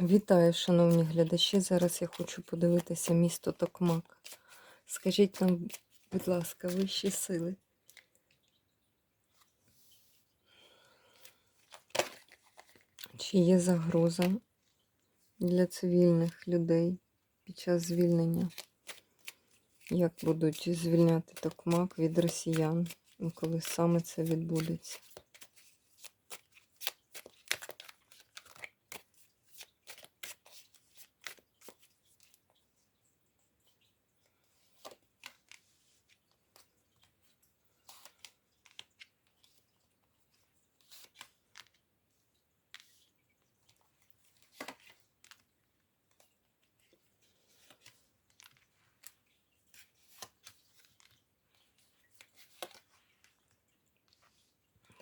Вітаю, шановні глядачі. Зараз я хочу подивитися місто Токмак. Скажіть нам, будь ласка, вищі сили. Чи є загроза для цивільних людей під час звільнення? Як будуть звільняти Токмак від росіян, коли саме це відбудеться?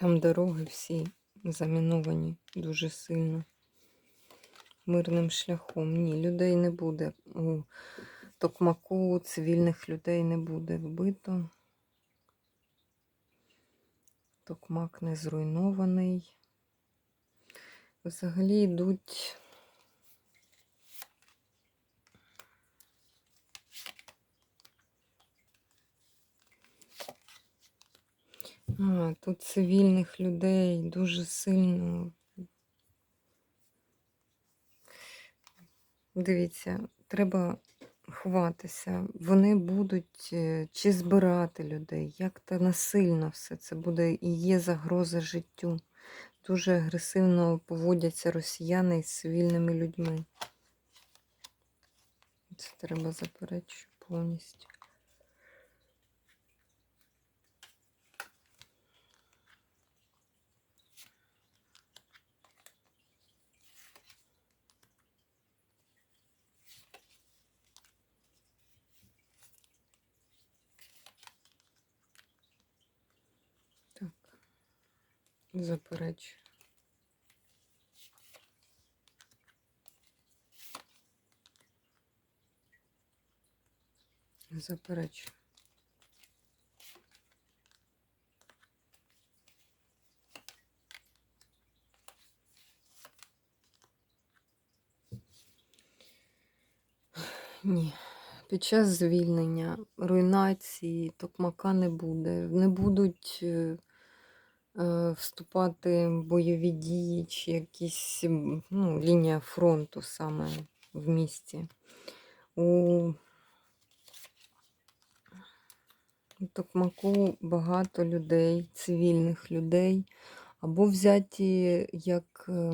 Там дороги всі заміновані дуже сильно. Мирним шляхом. Ні, людей не буде. У Токмаку цивільних людей не буде вбито. Токмак не зруйнований. Взагалі йдуть. А, тут цивільних людей дуже сильно. Дивіться, треба ховатися. Вони будуть е, чи збирати людей, як то насильно все це буде і є загроза життю. Дуже агресивно поводяться росіяни із цивільними людьми. Це треба заперечувати повністю. Заперечую. Заперечую. Ні. Під час звільнення руйнації токмака не буде. Не будуть е, вступати бойові дії чи якісь ну, лінія фронту саме в місті. У Токмаку багато людей, цивільних людей, або взяті як е,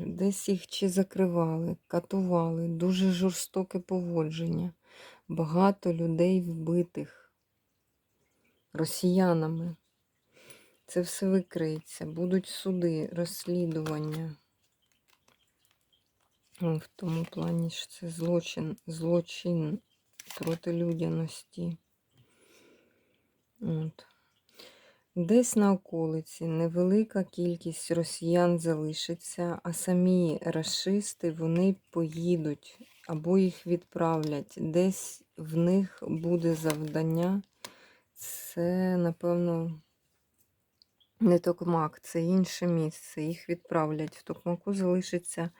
знаю, десь їх чи закривали, катували, дуже жорстоке поводження. Багато людей вбитих росіянами. Це все викриється, будуть суди, розслідування. Ну, В тому плані що це злочин, злочин проти людяності. От. Десь на околиці невелика кількість росіян залишиться, а самі расисти вони поїдуть або їх відправлять. Десь в них буде завдання. Це, напевно, не Токмак, це інше місце. Їх відправлять. В Токмаку залишиться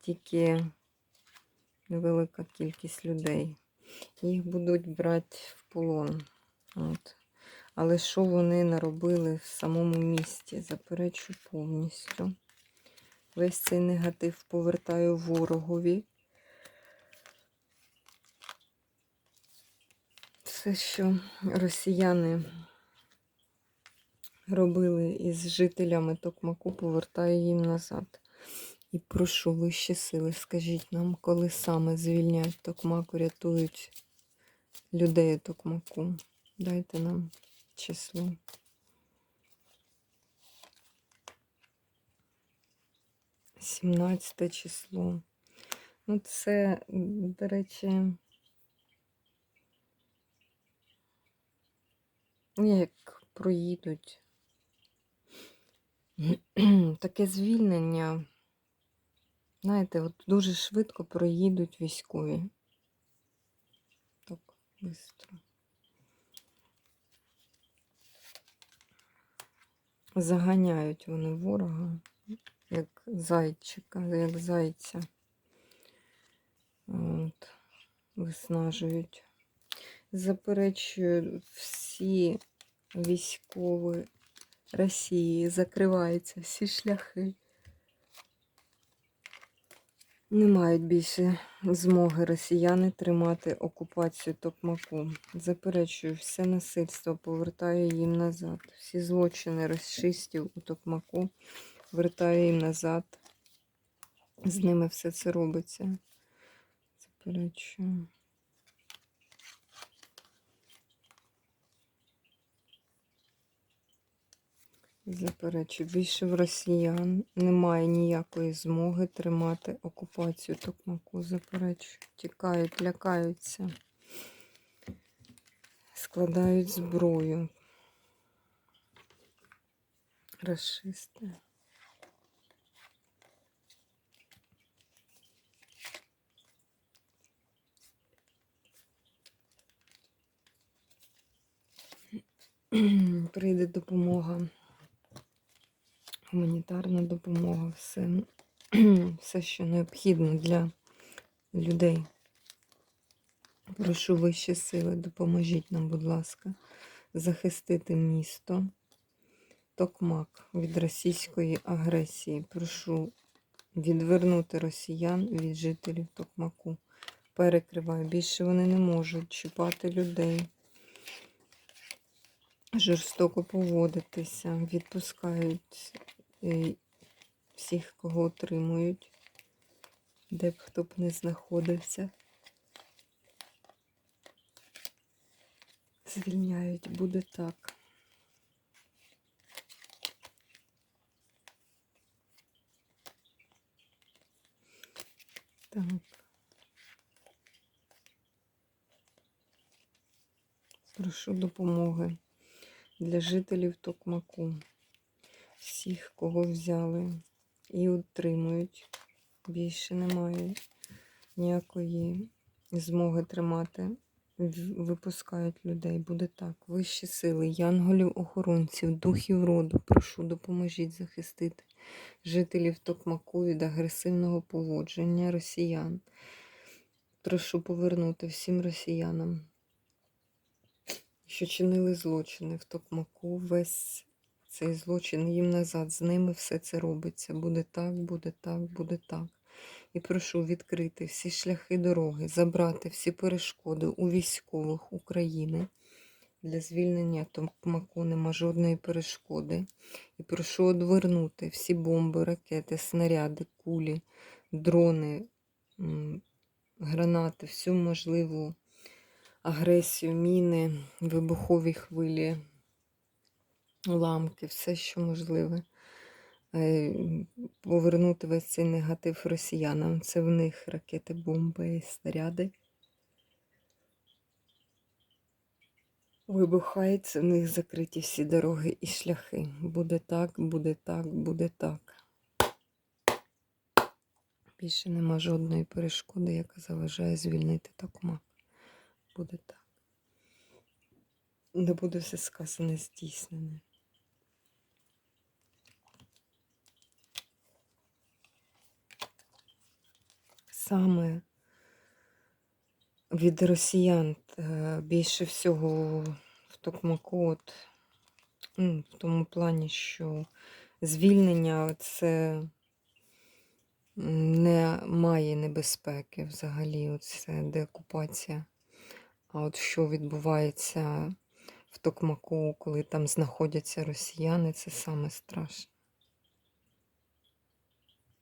тільки невелика кількість людей. Їх будуть брати в полон. От. Але що вони наробили в самому місті? Заперечу повністю. Весь цей негатив повертаю ворогові. Все, що росіяни робили із жителями Токмаку, повертаю їм назад. І прошу вищі сили, скажіть нам, коли саме звільняють Токмак, рятують людей Токмаку. Дайте нам число. Сімнадцяте число. Ну, це, до речі, як проїдуть. Таке звільнення, знаєте, от дуже швидко проїдуть військові. Так, швидко. Заганяють вони ворога, як зайчика, як зайця. От, виснажують. Заперечую всі військові Росії, закриваються всі шляхи. Не мають більше змоги росіяни тримати окупацію Токмаку. Заперечую, все насильство повертаю їм назад. Всі злочини расистів у Токмаку вертаю їм назад. З ними все це робиться. Заперечую. Заперечую, більше в росіян немає ніякої змоги тримати окупацію Токмаку. Заперечую, тікають, лякаються, складають зброю. Расисти. Прийде допомога гуманітарна допомога, все, все, що необхідно для людей. Прошу вищі сили, допоможіть нам, будь ласка, захистити місто Токмак від російської агресії. Прошу відвернути росіян від жителів Токмаку. Перекриваю. Більше вони не можуть чіпати людей жорстоко поводитися, відпускають всіх, кого отримують, де б хто б не знаходився. Звільняють, буде так. Так. Прошу допомоги для жителів Токмаку. Всіх, кого взяли і утримують. Більше немає ніякої змоги тримати. Випускають людей. Буде так. Вищі сили, янголів, охоронців, духів роду. Прошу, допоможіть захистити жителів Токмаку від агресивного поводження росіян. Прошу повернути всім росіянам що чинили злочини в Токмаку, весь цей злочин їм назад. З ними все це робиться. Буде так, буде так, буде так. І прошу відкрити всі шляхи дороги, забрати всі перешкоди у військових України. Для звільнення Токмаку нема жодної перешкоди. І прошу одвернути всі бомби, ракети, снаряди, кулі, дрони, гранати, всю можливу агресію, міни, вибухові хвилі, уламки, все, що можливе. Е, Повернути весь цей негатив росіянам. Це в них ракети, бомби і снаряди. Вибухається, в них закриті всі дороги і шляхи. Буде так, буде так, буде так. Більше нема жодної перешкоди, яка заважає звільнити Токмак. Буде так. Не буде все сказане здійснене. Саме від росіян е, більше всього в Токмаку, ну, в тому плані, що звільнення це не має небезпеки взагалі, це деокупація. А от що відбувається в Токмаку, коли там знаходяться росіяни, це саме страшне.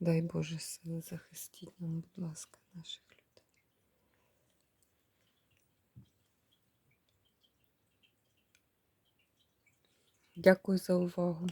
Дай Боже сили, захистіть нам, будь ласка, наших людей. Дякую за увагу.